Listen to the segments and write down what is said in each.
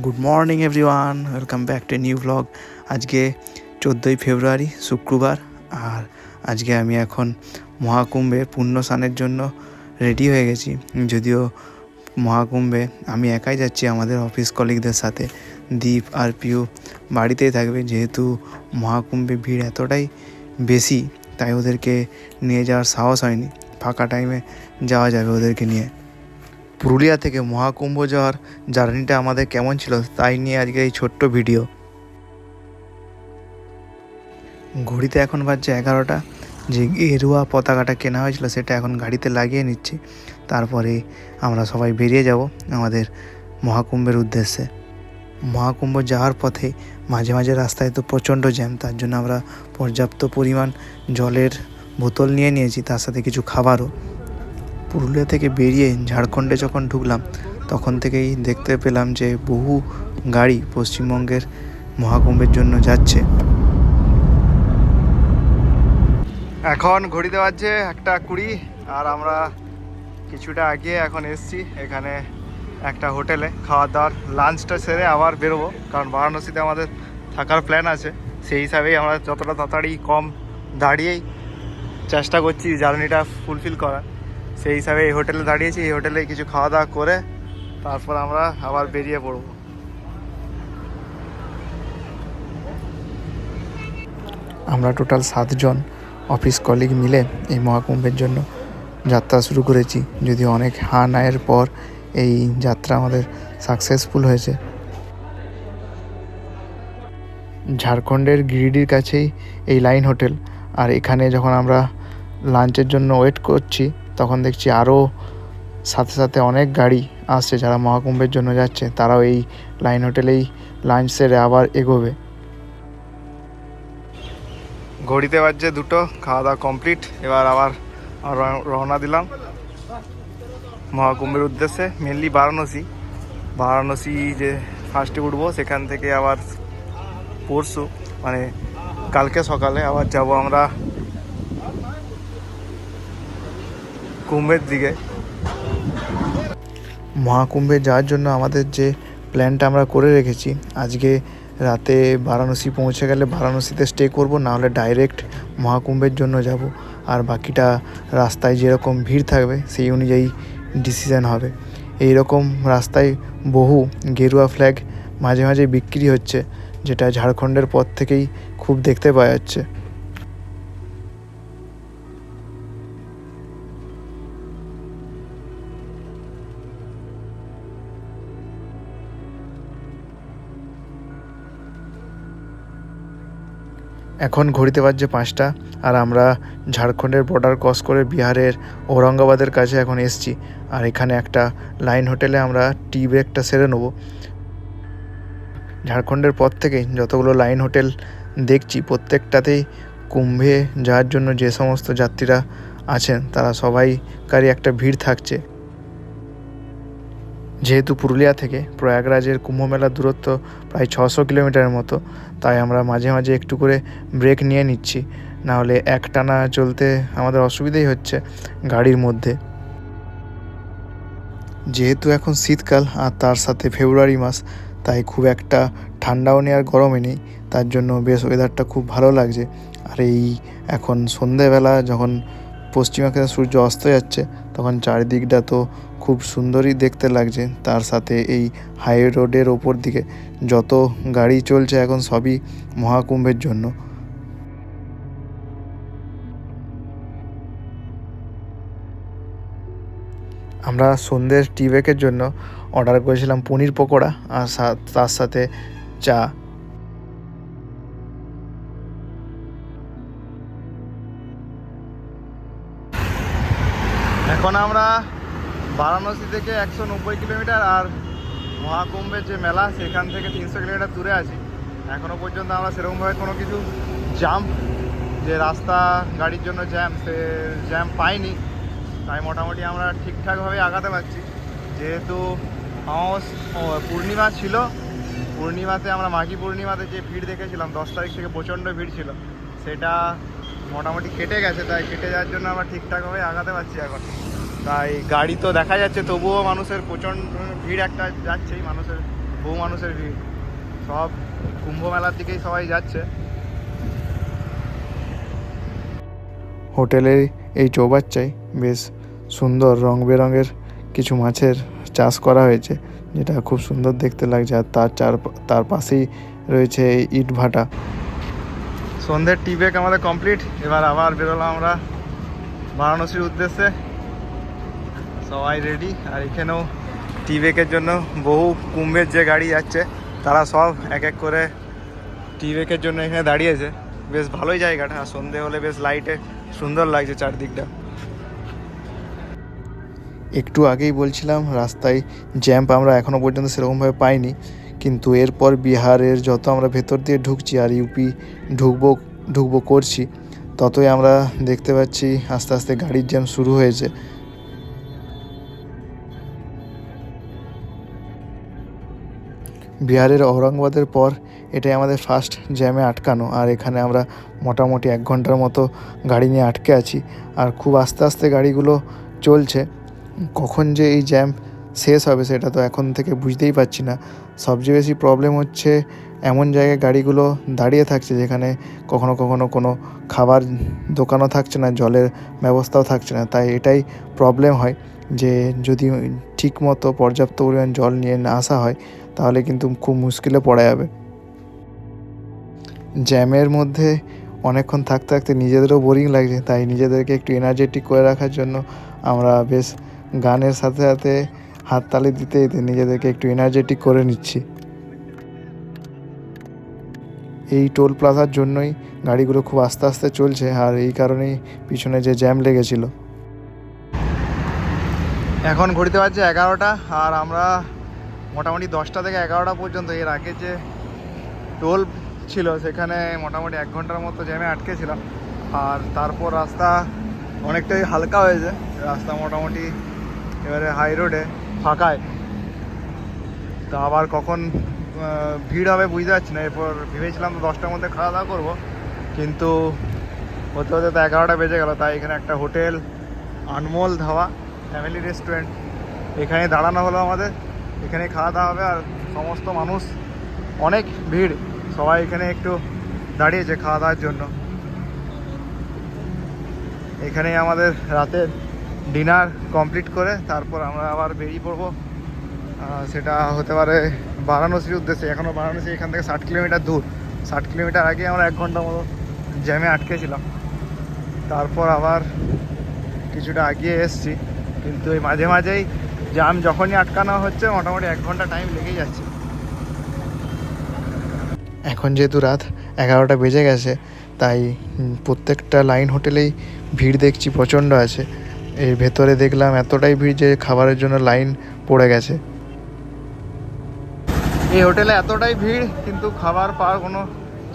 Good morning everyone welcome back to new blog আজকে চোদ্দোই ফেব্রুয়ারি, শুক্রবার, আর আজকে আমি এখন মহাকুম্ভে পুণ্য স্নানের জন্য রেডি হয়ে গেছি। যদিও মহাকুম্ভে আমি একাই যাচ্ছি, আমাদের অফিস কলিগদের সাথে। দীপ আর পিউ বাড়িতেই থাকবে, যেহেতু মহাকুম্ভে ভিড় এতটাই বেশি, তাই ওদেরকে নিয়ে যাওয়ার সাহস হয়নি। ফাঁকা টাইমে যাওয়া যাবে ওদেরকে নিয়ে। পুরুলিয়া থেকে মহাকুম্ভ যাওয়ার জার্নিটা আমাদের কেমন ছিল তাই নিয়ে আজকে এই ছোট্ট ভিডিও। ঘড়িতে এখন বাজছে এগারোটা। যে গেরুয়া পতাকাটা কেনা হয়েছিল সেটা এখন গাড়িতে লাগিয়ে নিচ্ছি। তারপরে আমরা সবাই বেরিয়ে যাব আমাদের মহাকুম্ভের উদ্দেশ্যে। মহাকুম্ভ যাওয়ার পথে মাঝে মাঝে রাস্তায় তো প্রচণ্ড জ্যাম, তার জন্য আমরা পর্যাপ্ত পরিমাণ জলের বোতল নিয়ে নিয়েছি, তার সাথে কিছু খাবারও। পুরুলিয়া থেকে বেরিয়ে ঝাড়খণ্ডে যখন ঢুকলাম, তখন থেকেই দেখতে পেলাম যে বহু গাড়ি পশ্চিমবঙ্গের মহাকুম্ভের জন্য যাচ্ছে। এখন ঘড়িতে বাজছে একটা কুড়ি, আর আমরা কিছুটা আগে এখন এসছি এখানে একটা হোটেলে। খাওয়া দাওয়ার লাঞ্চটা সেরে আবার বেরোবো, কারণ বারাণসীতে আমাদের থাকার প্ল্যান আছে। সেই হিসাবেই আমরা যতটা তাড়াতাড়ি কম দাঁড়িয়েই চেষ্টা করছি জার্নিটা ফুলফিল করার। সেই হিসাবে এই হোটেলে দাঁড়িয়েছি, এই হোটেলে কিছু খাওয়া দাওয়া করে তারপর আমরা আবার বেরিয়ে পড়ব। আমরা টোটাল সাতজন অফিস কলিগ মিলে এই মহাকুম্ভের জন্য যাত্রা শুরু করেছি। যদিও অনেক হা নায়ের পর এই যাত্রা আমাদের সাকসেসফুল হয়েছে। ঝাড়খণ্ডের গিরিডির কাছেই এই লাইন হোটেল। আর এখানে যখন আমরা লাঞ্চের জন্য ওয়েট করছি তখন দেখছি আরও সাথে সাথে অনেক গাড়ি আসছে যারা মহাকুম্ভের জন্য যাচ্ছে। তারাও এই লাইন হোটেলেই লাঞ্চ সেরে আবার এগোবে। ঘড়িতে বাজছে দুটো খাওয়া দাওয়া কমপ্লিট। এবার আবার রওনা দিলাম। মহাকুম্ভের উদ্দেশ্যে মেনলি বারাণসী। বারাণসী যে ফার্স্টে উঠবো, সেখান থেকে আবার পরশু মানে কালকে সকালে আবার যাব আমরা কুম্ভের দিকে। মহাকুম্ভে যাওয়ার জন্য আমাদের যে প্ল্যানটা আমরা করে রেখেছি, আজকে রাতে বারাণসী পৌঁছে গেলে বারাণসীতে স্টে করব, না হলে ডাইরেক্ট মহাকুম্ভের জন্য যাব। আর বাকিটা রাস্তায় যেরকম ভিড় থাকবে, সেই অনুযায়ী ডিসিশন হবে। এই রকম রাস্তায় বহু গেরুয়া ফ্ল্যাগ মাঝে মাঝে বিক্রি হচ্ছে, যেটা ঝাড়খণ্ডের পর থেকেই খুব দেখতে পাওয়া যাচ্ছে। এখন ঘড়িতে বাজছে পাঁচটা আর আমরা ঝাড়খণ্ডের বর্ডার ক্রস করে বিহারের ঔরঙ্গাবাদের কাছে এখন এসছি। আর এখানে একটা লাইন হোটেলে আমরা টি ব্রেকটা সেরে নেব। ঝাড়খণ্ডের পর থেকে যতগুলো লাইন হোটেল দেখছি, প্রত্যেকটাতেই কুম্ভে যাওয়ার জন্য যে সমস্ত যাত্রীরা আছেন, তারা সবাইকারই একটা ভিড় থাকছে। যেহেতু পুরুলিয়া থেকে প্রয়াগরাজের কুম্ভমেলার দূরত্ব প্রায় ছশো কিলোমিটারের মতো তাই আমরা মাঝে মাঝে একটু করে ব্রেক নিয়ে নিচ্ছি। না হলে একটানা চলতে আমাদের অসুবিধাই হচ্ছে গাড়ির মধ্যে। যেহেতু এখন শীতকাল আর তার সাথে ফেব্রুয়ারি মাস, তাই খুব একটা ঠান্ডাও নেই আর গরমে নেই। তার জন্য বেশ ওয়েদারটা খুব ভালো লাগছে। আর এই এখন সন্ধেবেলা যখন পশ্চিমাকে সূর্য অস্ত যাচ্ছে, তখন চারিদিকটা তো খুব সুন্দরই দেখতে লাগছে। তার সাথে এই হাই রোডের ওপর দিকে যত গাড়ি চলছে এখন সবই মহাকুম্ভের জন্য। আমরা সন্ধ্যের টি ব্রেকের জন্য অর্ডার করেছিলাম পনির পকোড়া আর তার সাথে চা। এখন আমরা বারাণসী থেকে একশো নব্বই কিলোমিটার আর মহাকুম্ভের যে মেলা, সেখান থেকে তিনশো কিলোমিটার দূরে আছি। এখনও পর্যন্ত আমরা সেরকমভাবে কোনো কিছু জাম্প যে রাস্তা গাড়ির জন্য জ্যাম সে জ্যাম পাইনি। তাই মোটামুটি আমরা ঠিকঠাকভাবে আগাতে পারছি। যেহেতু আমাস পূর্ণিমা ছিল, পূর্ণিমাতে আমরা মাঘী পূর্ণিমাতে যে ভিড় দেখেছিলাম, দশ তারিখ থেকে প্রচণ্ড ভিড় ছিল, সেটা মোটামুটি কেটে গেছে। তাই কেটে যাওয়ার জন্য আমরা ঠিকঠাকভাবে আগাতে পারছি এখন। তাই গাড়ি তো দেখা যাচ্ছে তবুও মানুষের প্রচণ্ড ভিড় একটা যাচ্ছেই মানুষের বহু মানুষের ভিড়। সব কুম্ভ মেলার দিকেই সবাই যাচ্ছে। হোটেলের এই চৌবাচ্চায় বেশ সুন্দর রং বেরঙের কিছু মাছের চাষ করা হয়েছে যেটা খুব সুন্দর দেখতে লাগছে। আর তার চার তার পাশেই রয়েছে এই ইট ভাটা। সন্ধ্যের টি ব্রেক আমাদের কমপ্লিট এবার আবার বেরোলাম আমরা বারাণসীর উদ্দেশ্যে। সবাই রেডি আর এখানেও টি ব্রেকের জন্য বহু কুম্ভের যে গাড়ি যাচ্ছে, তারা সব এক এক করে টি ব্রেকের জন্য এখানে দাঁড়িয়েছে। বেশ ভালোই জায়গাটা, আর সন্ধে হলে বেশ লাইটে সুন্দর লাগছে চারদিকটা। একটু আগেই বলছিলাম, রাস্তায় জ্যাম্প আমরা এখনও পর্যন্ত সেরকমভাবে পাইনি। কিন্তু এরপর বিহারের যত আমরা ভেতর দিয়ে ঢুকছি আর ইউপি ঢুকবো ঢুকবো করছি, ততই আমরা দেখতে পাচ্ছি আস্তে আস্তে গাড়ির জ্যাম শুরু হয়েছে। বিহারের ঔরঙ্গাবাদের পর এটাই আমাদের ফার্স্ট জ্যামে আটকানো। আর এখানে আমরা মোটামুটি এক ঘণ্টার মতো গাড়ি নিয়ে আটকে আছি। আর খুব আস্তে আস্তে গাড়িগুলো চলছে। কখন যে এই জ্যাম শেষ হবে সেটা তো এখন থেকে বুঝতেই পারছি না। সবচেয়ে বেশি প্রবলেম হচ্ছে এমন জায়গায় গাড়িগুলো দাঁড়িয়ে থাকছে যেখানে কখনো কখনো কোনো খাবার দোকানও থাকছে না, জলের ব্যবস্থাও থাকছে না। তাই এটাই প্রবলেম হয় যে যদি ঠিক মতো পর্যাপ্ত পরিমাণ জল নিয়ে না আসা হয় তাহলে কিন্তু খুব মুশকিলে পড়া যাবে। জ্যামের মধ্যে অনেকক্ষণ থাকতে থাকতে নিজেদেরও বোরিং লাগছে। তাই নিজেদেরকে একটু এনার্জেটিক করে রাখার জন্য আমরা বেশ গানের সাথে সাথে হাততালি দিতে দিতে নিজেদেরকে একটু এনার্জেটিক করে নিচ্ছি। এই টোল প্লাজার জন্যই গাড়িগুলো খুব আস্তে আস্তে চলছে আর এই কারণেই পিছনে যে জ্যাম লেগেছিল। এখন ঘড়িতে বাজছে এগারোটা আর আমরা মোটামুটি দশটা থেকে এগারোটা পর্যন্ত। এর আগে যে টোল ছিল সেখানে মোটামুটি এক ঘণ্টার মতো জ্যামে আটকে ছিলাম। আর তারপর রাস্তা অনেকটাই হালকা হয়েছে। রাস্তা মোটামুটি এবারে হাই রোডে ফাঁকায়। তো আবার কখন ভিড় হবে বুঝতে পারছি না। এরপর ভেবেছিলাম তো দশটার মধ্যে খাওয়া দাওয়া করব, কিন্তু হতে হতে তো এগারোটা বেজে গেল। তাই এখানে একটা hotel, Anmol Dhaba family restaurant এখানে দাঁড়ানো হলো আমাদের। এখানে খাওয়া দাওয়া হবে আর সমস্ত মানুষ, অনেক ভিড়। সবাই এখানে একটু দাঁড়িয়েছে খাওয়া দাওয়ার জন্য। এখানেই আমাদের রাতের ডিনার কমপ্লিট করে তারপর আমরা আবার বেরিয়ে পড়ব। সেটা হতে পারে বারাণসীর উদ্দেশ্যে। এখনও বারাণসী এখান থেকে ষাট কিলোমিটার দূর। ষাট কিলোমিটার আগে আমরা এক ঘণ্টা মতো জ্যামে আটকেছিলাম। তারপর আবার কিছুটা আগিয়ে এসছি। কিন্তু এই মাঝে মাঝেই জ্যাম যখনই আটকানো হচ্ছে, মোটামুটি এক ঘণ্টা টাইম লেগেই যাচ্ছে। এখন যেহেতু রাত এগারোটা বেজে গেছে, তাই প্রত্যেকটা লাইন হোটেলেই ভিড় দেখছি প্রচণ্ড আছে। এর ভেতরে দেখলাম এতটাই ভিড় যে খাবারের জন্য লাইন পড়ে গেছে। এই হোটেলে এতটাই ভিড়, কিন্তু খাবার পাওয়ার কোনো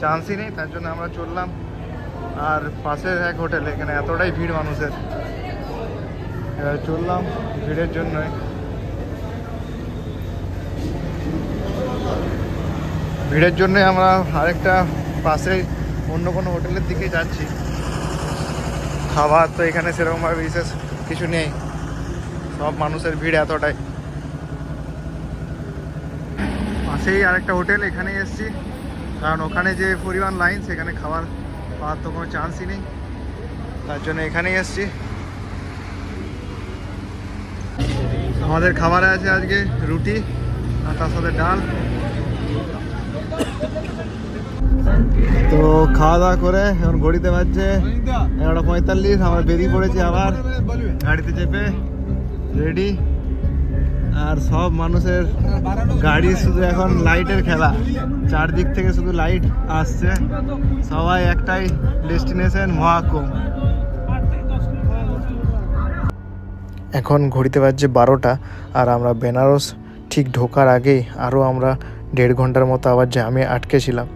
চান্সই নেই, তার জন্য আমরা চললাম। আর পাশের এক হোটেল, এখানে এতটাই ভিড় মানুষের। এবার চললাম ভিড়ের জন্যই। ভিড়ের জন্যই আমরা আরেকটা পাশে অন্য কোনো হোটেলের দিকে যাচ্ছি। খাবার তো এখানে সেরকমভাবে বিশেষ কিছু নেই। সব মানুষের ভিড় এতটাই। পাশেই আরেকটা হোটেল, এখানেই এসছি। কারণ ওখানে যে পরিমাণ লাইন সেখানে খাবার পাওয়ার তো কোনো চান্সই নেই। তার জন্য এখানেই এসছি। আমাদের খাবারে আছে আজকে রুটি আর তার সাথে ডাল। তো খাওয়া দাওয়া করে এখন ঘড়িতে বাজছে এগারোটা পঁয়তাল্লিশ, আমরা বেরিয়ে পড়েছি আবার। গাড়িতে চেপে রেডি আর সব মানুষের গাড়ি শুধু এখন লাইটের খেলা। চারদিক থেকে শুধু লাইট আসছে। সবাই একটাই ডেস্টিনেশন মহাকুম এখন ঘড়িতে বাজছে বারোটা, আর আমরা বেনারস ঠিক ঢোকার আগেই আরও আমরা দেড় ঘণ্টার মতো আবার জ্যামে আটকেছিলাম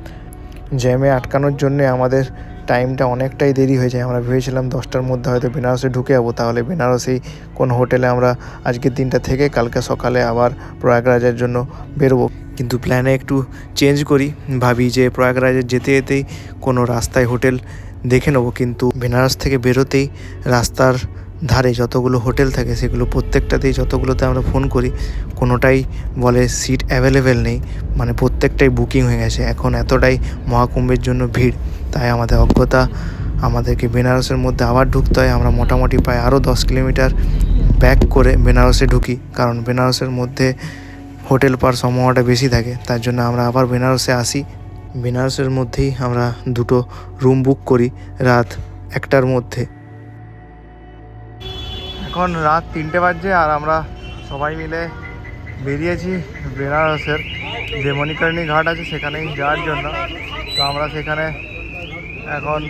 জ্যামে আটকানোর জন্যে আমাদের টাইমটা অনেকটাই দেরি হয়ে যায়। আমরা ভেবেছিলাম দশটার মধ্যে হয়তো বেনারসে ঢুকে যাব। তাহলে বেনারসেই কোন হোটেলে আমরা আজকের দিনটা থেকে কালকে সকালে আবার প্রয়াগরাজের জন্য বেরোবো। কিন্তু প্ল্যানে একটু চেঞ্জ করি। ভাবি যে প্রয়াগরাজে যেতে যেতেই কোনো রাস্তায় হোটেল দেখে নেব। কিন্তু বেনারস থেকে বেরোতেই রাস্তার ধারে যতগুলো হোটেল থাকে সেগুলো প্রত্যেকটাতেই যতগুলোতে আমরা ফোন করি, কোনোটাই বলে সিট অ্যাভেলেবেল নেই। মানে প্রত্যেকটাই বুকিং হয়ে গেছে। এখন এতটাই মহাকুম্ভের জন্য ভিড়। তাই আমাদের অজ্ঞতা আমাদেরকে বেনারসের মধ্যে আবার ঢুকতে হয়। আমরা মোটামুটি প্রায় আরও দশ কিলোমিটার ব্যাক করে বেনারসে ঢুকি, কারণ বেনারসের মধ্যে হোটেল পাওয়ার সম্ভাবনাটা বেশি থাকে, তার জন্য আমরা আবার বেনারসে আসি। বেনারসের মধ্যেই আমরা দুটো রুম বুক করি রাত একটার মধ্যে। এখন রাত তিনটে বাজছে আর আমরা সবাই মিলে বেরিয়েছি বেনারসের, যে মণিকর্ণী ঘাট আছে সেখানেই যাওয়ার জন্য। তো আমরা সেখানে এখন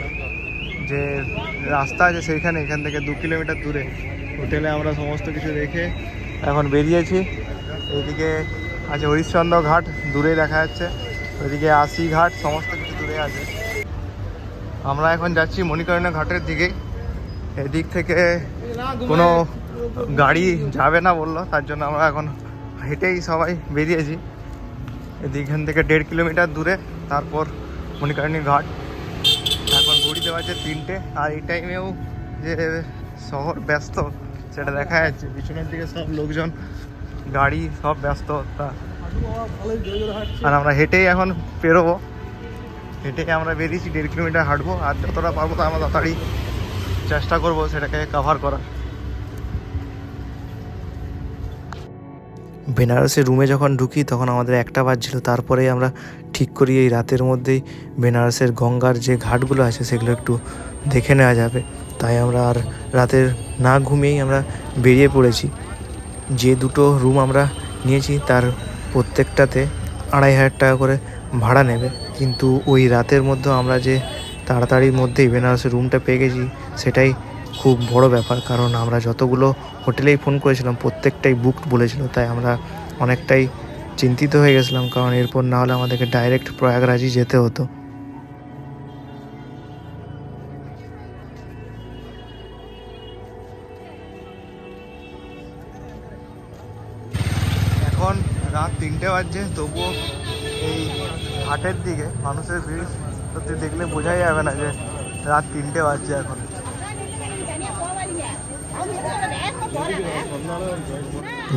যে রাস্তা আছে সেইখানে, এখান থেকে দু কিলোমিটার দূরে। হোটেলে আমরা সমস্ত কিছু দেখে এখন বেরিয়েছি। এইদিকে আছে হরিশ্চন্দ্র ঘাট, দূরে দেখা যাচ্ছে। ওইদিকে আশি ঘাট, সমস্ত কিছু দূরে আছে। আমরা এখন যাচ্ছি মণিকর্ণ ঘাটের দিকে এদিক থেকে কোনো গাড়ি যাবে না বলল, তার জন্য আমরা এখন হেঁটেই সবাই বেরিয়েছি। এদিকখান থেকে দেড় কিলোমিটার দূরে, তারপর মণিকর্ণী ঘাট। ঘড়িতে বাজে তিনটে, আর এই টাইমেও যে শহর ব্যস্ত, সেটা দেখা যাচ্ছে। পিছনের দিকে সব লোকজন, গাড়ি, সব ব্যস্ত তা আর আমরা হেঁটেই এখন পেরোবো হেঁটে আমরা বেরিয়েছি, দেড় কিলোমিটার হাঁটবো, আর যতটা পারব তো আমরা তাড়াতাড়ি চেষ্টা করব সেটাকে কাভার করার। বেনারসের রুমে যখন ঢুকি তখন আমাদের একটা বাজছিল তারপরে আমরা ঠিক করি এই রাতের মধ্যেই বেনারসের গঙ্গার যে ঘাটগুলো আছে সেগুলো একটু দেখে নেওয়া যাবে। তাই আমরা আর রাতের না ঘুমিয়েই আমরা বেরিয়ে পড়েছি। যে দুটো রুম আমরা নিয়েছি তার প্রত্যেকটাতে আড়াই হাজার টাকা করে ভাড়া নেবে। কিন্তু ওই রাতের মধ্যে আমরা যে তাড়াতাড়ির মধ্যেই বেনারসের রুমটা পেয়ে গেছি সেটাই খুব বড় ব্যাপার, কারণ আমরা যতগুলো হোটেলেই ফোন করেছিলাম, প্রত্যেকটাই বুকড বলেছিল, তাই আমরা অনেকটাই চিন্তিত হয়ে গেছিলাম, কারণ এরপর না হলে আমাদেরকে ডাইরেক্ট প্রয়াগরাজই যেতে হতো। এখন রাত তিনটে বাজছে, তবুও এই হাটের দিকে মানুষের ভিড় সত্যি দেখলে বোঝাই যাবে না যে রাত তিনটে বাজছে এখন।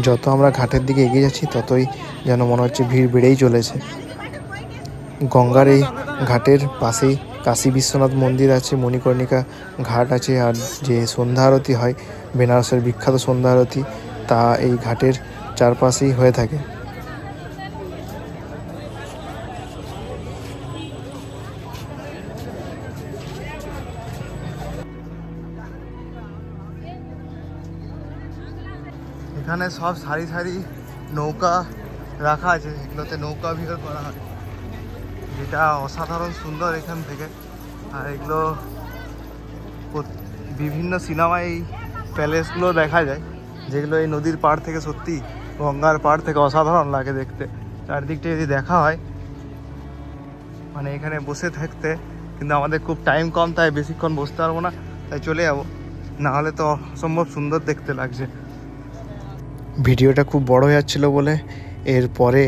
যত আমরা ঘাটের দিকে এগিয়ে যাচ্ছি, ততই যেন মনে হচ্ছে ভিড় বেড়েই চলেছে। গঙ্গার এই ঘাটের পাশেই কাশী বিশ্বনাথ মন্দির আছে, মণিকর্ণিকা ঘাট আছে, আর যে সন্ধ্যা আরতি হয়, বেনারসের বিখ্যাত সন্ধ্যা আরতি, তা এই ঘাটের চারপাশেই হয়ে থাকে। এখানে সব সারি সারি নৌকা রাখা আছে এগুলোতে নৌকা বিহার করা হয়। যেটা অসাধারণ সুন্দর এখান থেকে। আর এগুলো বিভিন্ন সিনেমায় এই প্যালেসগুলো দেখা যায়, যেগুলো এই নদীর পাড় থেকে সত্যি গঙ্গার পাড় থেকে অসাধারণ লাগে দেখতে। চারদিকটা যদি দেখা হয় মানে এখানে বসে থাকতে, কিন্তু আমাদের খুব টাইম কম, তাই বেশিক্ষণ বসতে পারব না, তাই চলে যাব। নাহলে তো অসম্ভব সুন্দর দেখতে লাগছে। ভিডিওটা খুব বড় হয়ে যাচ্ছিল বলে। এরপরে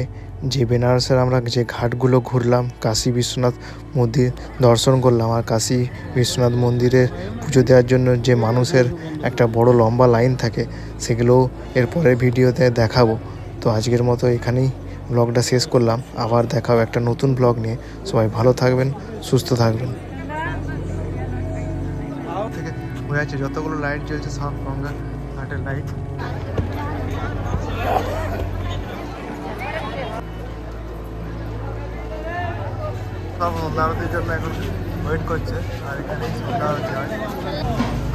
যে বেনারসের আমরা যে ঘাটগুলো ঘুরলাম, কাশী বিশ্বনাথ মন্দির দর্শন করলাম আর কাশী বিশ্বনাথ মন্দিরের পুজো দেওয়ার জন্য যে মানুষের একটা বড় লম্বা লাইন থাকে, সেগুলোও এরপরের ভিডিওতে দেখাবো। তো আজকের মতো এখানেই ব্লগটা শেষ করলাম। আবার দেখাবো একটা নতুন ব্লগ নিয়ে। সবাই ভালো থাকবেন, সুস্থ থাকবেন। যতগুলো লাইট জ্বলছে সব গঙ্গা ঘাটের লাইট সব সন্ধ্যা জন্য এখন ওয়েট করছে আর এখানে সন্ধ্যা হয়